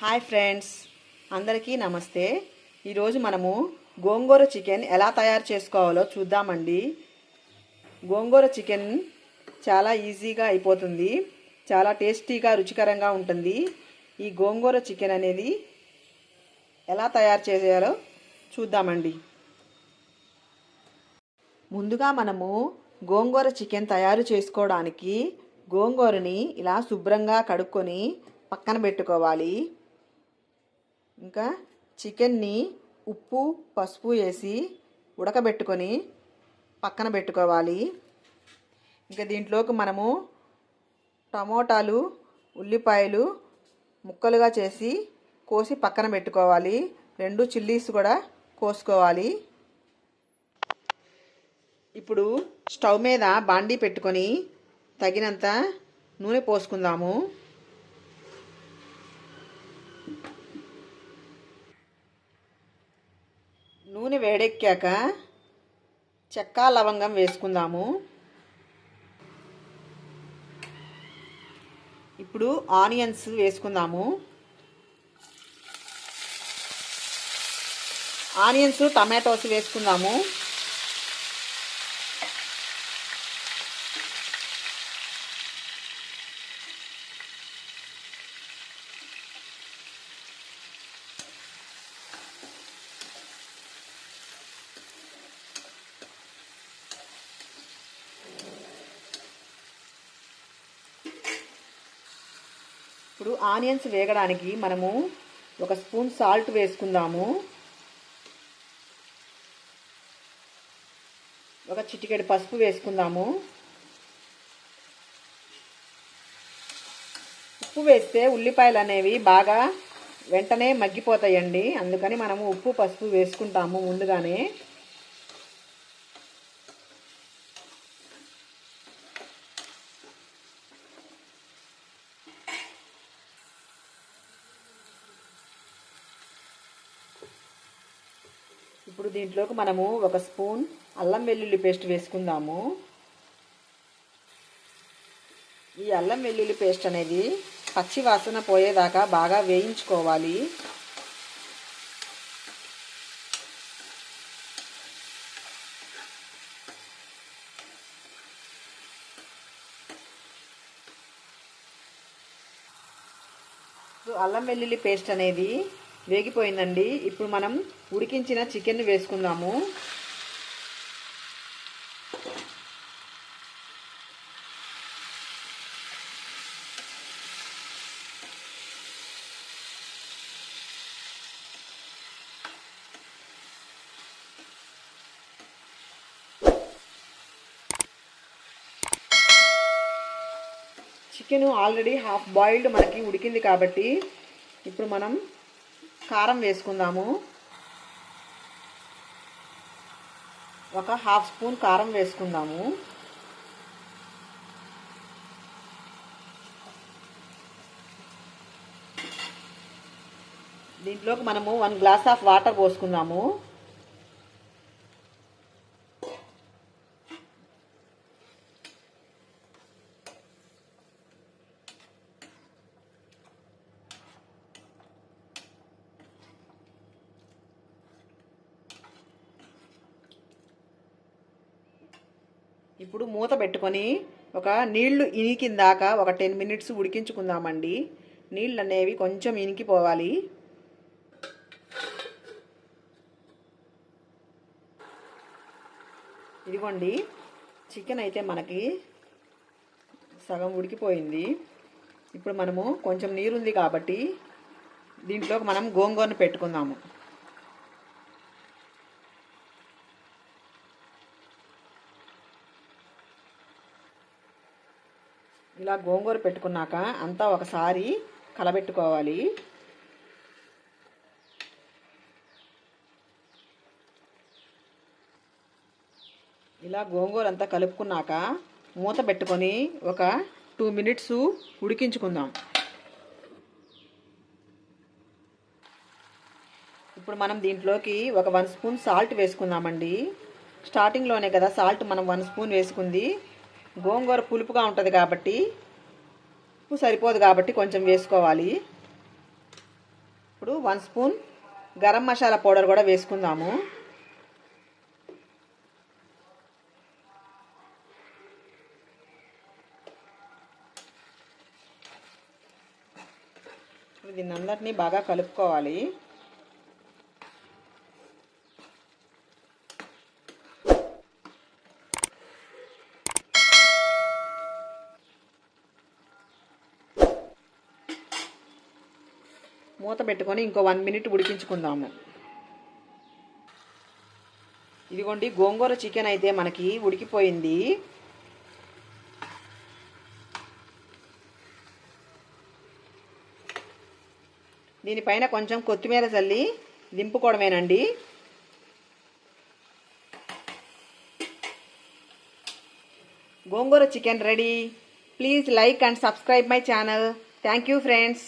Hi friends అందరికీ నమస్తే. ఈరోజు మనము గోంగూర చికెన్ ఎలా తయారు చేసుకోవాలో చూద్దామండి. గోంగూర చికెన్ చాలా ఈజీగా అయిపోతుంది చాలా టేస్టీగా రుచికరంగా ఉంటుంది. ఈ గోంగూర చికెన్ అనేది ఎలా తయారు చేయాలో చూద్దామండి. ముందుగా మనము గోంగూర చికెన్ తయారు చేసుకోవడానికి గోంగూరని ఇలా శుభ్రంగా కడుక్కొని పక్కన పెట్టుకోవాలి. ఇంకా చికెన్ని ఉప్పు పసుపు వేసి ఉడకబెట్టుకొని పక్కన పెట్టుకోవాలి. ఇంకా దీంట్లోకి మనము టమోటాలు ఉల్లిపాయలు ముక్కలుగా చేసి కోసి పక్కన పెట్టుకోవాలి. రెండు చిల్లీస్ కూడా కోసుకోవాలి. ఇప్పుడు స్టవ్ మీద బాండీ పెట్టుకొని తగినంత నూనె పోసుకుందాము. నూనె వేడెక్కాక చెక్క లవంగం వేసుకుందాము. ఇప్పుడు ఆనియన్స్ వేసుకుందాము. ఆనియన్స్ టమాటోస్ వేసుకుందాము. ఇప్పుడు ఆనియన్స్ వేగడానికి మనము ఒక స్పూన్ సాల్ట్ వేసుకుందాము. ఒక చిటికెడు పసుపు వేసుకుందాము. ఉప్పు వేస్తే ఉల్లిపాయలు అనేవి బాగా వెంటనే మగ్గిపోతాయండి. అందుకని మనము ఉప్పు పసుపు వేసుకుంటాము ముందుగానే. ఇప్పుడు దీంట్లోకి మనము ఒక స్పూన్ అల్లం వెల్లుల్లి పేస్ట్ వేసుకుందాము. ఈ అల్లం వెల్లుల్లి పేస్ట్ అనేది పచ్చి వాసన పోయేదాకా బాగా వేయించుకోవాలి. అల్లం వెల్లుల్లి పేస్ట్ అనేది వేగిపోయిందండి. ఇప్పుడు మనం ఉడికించిన చికెన్ వేసుకుందాము. చికెన్ ఆల్రెడీ హాఫ్ బాయిల్డ్ మనకి ఉడికింది కాబట్టి ఇప్పుడు మనం కారం వేసుకుందాము. ఒక హాఫ్ స్పూన్ కారం వేసుకుందాము. దీంట్లోకి మనము వన్ గ్లాస్ ఆఫ్ వాటర్ పోసుకుందాము. ఇప్పుడు మూత పెట్టుకొని ఒక నీళ్ళు ఇనికిందాక ఒక టెన్ మినిట్స్ ఉడికించుకుందామండి. నీళ్ళు అనేవి కొంచెం ఇనికిపోవాలి. ఇదిగోండి చికెన్ అయితే మనకి సగం ఉడికిపోయింది. ఇప్పుడు మనము కొంచెం నీరుంది కాబట్టి దీంట్లో మనం గోంగూరను పెట్టుకుందాము. ఇలా గోంగూర పెట్టుకున్నాక అంతా ఒకసారి కలబెట్టుకోవాలి. ఇలా గోంగూర అంతా కలుపుకున్నాక మూత పెట్టుకొని ఒక టూ మినిట్స్ ఉడికించుకుందాం. ఇప్పుడు మనం దీంట్లోకి ఒక వన్ స్పూన్ సాల్ట్ వేసుకుందామండి. స్టార్టింగ్లోనే కదా సాల్ట్ మనం వన్ స్పూన్ వేసుకుంది. గోంగూర పులుపుగా ఉంటుంది కాబట్టి ఉప్పు సరిపోదు కాబట్టి కొంచెం వేసుకోవాలి. ఇప్పుడు one spoon garam masala powder కూడా వేసుకుందాము. దీన్ని అందరినీ బాగా కలుపుకోవాలి. మూత పెట్టుకొని ఇంకో వన్ మినిట్ ఉడికించుకుందాము. ఇదిగోండి గోంగూర చికెన్ అయితే మనకి ఉడికిపోయింది. దీనిపైన కొంచెం కొత్తిమీర చల్లి దింపుకోవడమేనండి. Gongura chicken ready please like and subscribe my channel thank you friends